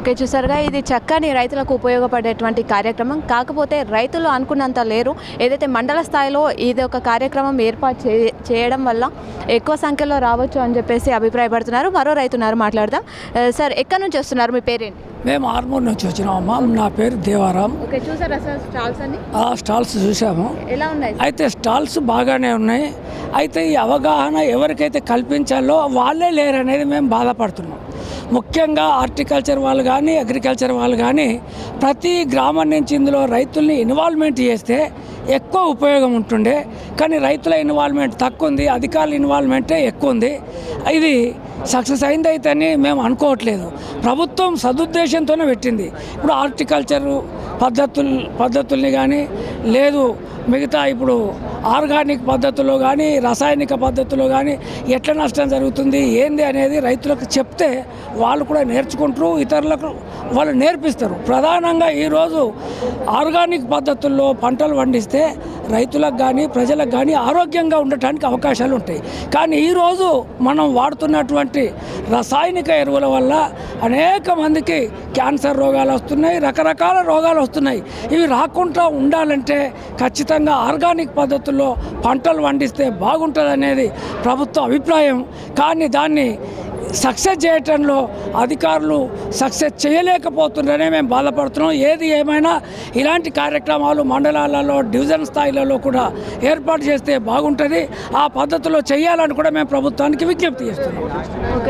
Okay చూసారుగా ఇది చక్కని రైతులకు ఉపయోగపడేటువంటి కార్యక్రమం. కాకపోతే రైతులు అనుకున్నంత లేరు. ఏదైతే మండల స్థాయిలో ఇది ఒక కార్యక్రమం ఏర్పాటు చేయడం వల్ల ఎక్కువ సంఖ్యలో రావచ్చు అని చెప్పేసి అభిప్రాయపడుతున్నారు. మరో రైతున్నారు మాట్లాడదాం. సార్ ఎక్కడి నుంచి వస్తున్నారు? మీ పేరేంటి? మేము ఆర్మూర్ నుంచి వచ్చినామమ్మా. నా పేరు దేవారాం. ఓకే చూసారా సార్ స్టాల్స్ అన్ని? స్టాల్స్ చూసాము. ఎలా ఉన్నాయి? అయితే స్టాల్స్ బాగానే ఉన్నాయి. అయితే ఈ అవగాహన ఎవరికైతే కల్పించాలో వాళ్ళే లేరనేది మేము బాధపడుతున్నాం. ముఖ్యంగా హార్టికల్చర్ వాళ్ళు కానీ అగ్రికల్చర్ వాళ్ళు కానీ ప్రతి గ్రామం నుంచి ఇందులో రైతుల్ని ఇన్వాల్వ్మెంట్ చేస్తే ఎక్కువ ఉపయోగం ఉంటుండే. కానీ రైతుల ఇన్వాల్వ్మెంట్ తక్కువ ఉంది అధికారుల ఇన్వాల్వ్మెంటే ఎక్కువ ఉంది ఇది సక్సెస్ అయింది అని మేము అనుకోవట్లేదు. ప్రభుత్వం సదుద్దేశంతోనే పెట్టింది. ఇప్పుడు హార్టికల్చరు పద్ధతులు పద్ధతుల్ని కానీ లేదు మిగతా ఇప్పుడు ఆర్గానిక్ పద్ధతుల్లో కానీ రసాయనిక పద్ధతుల్లో కానీ ఎట్లా నష్టం జరుగుతుంది ఏంది అనేది రైతులకు చెప్తే వాళ్ళు కూడా నేర్చుకుంటారు ఇతరులకు వాళ్ళు నేర్పిస్తారు. ప్రధానంగా ఈరోజు ఆర్గానిక్ పద్ధతుల్లో పంటలు పండిస్తే రైతులకు కానీ ప్రజలకు కానీ ఆరోగ్యంగా ఉండటానికి అవకాశాలు ఉంటాయి కానీ ఈరోజు మనం వాడుతున్నటువంటి రసాయనిక ఎరువుల వల్ల అనేక మందికి క్యాన్సర్ రోగాలు వస్తున్నాయి రకరకాల రోగాలు వస్తున్నాయి. ఇవి రాకుండా ఉండాలంటే ఖచ్చితంగా ఆర్గానిక్ పద్ధతుల్లో పంటలు పండిస్తే బాగుంటుందనేది ప్రభుత్వ అభిప్రాయం. కానీ దాన్ని సక్సెస్ చేయటంలో అధికారులు సక్సెస్ చేయలేకపోతుండనే మేము బాధపడుతున్నాం. ఏది ఏమైనా ఇలాంటి కార్యక్రమాలు మండలాలలో డివిజన్ స్థాయిలలో కూడా ఏర్పాటు చేస్తే బాగుంటుంది. ఆ పద్ధతిలో చేయాలని కూడా మేము ప్రభుత్వానికి విజ్ఞప్తి చేస్తున్నాం.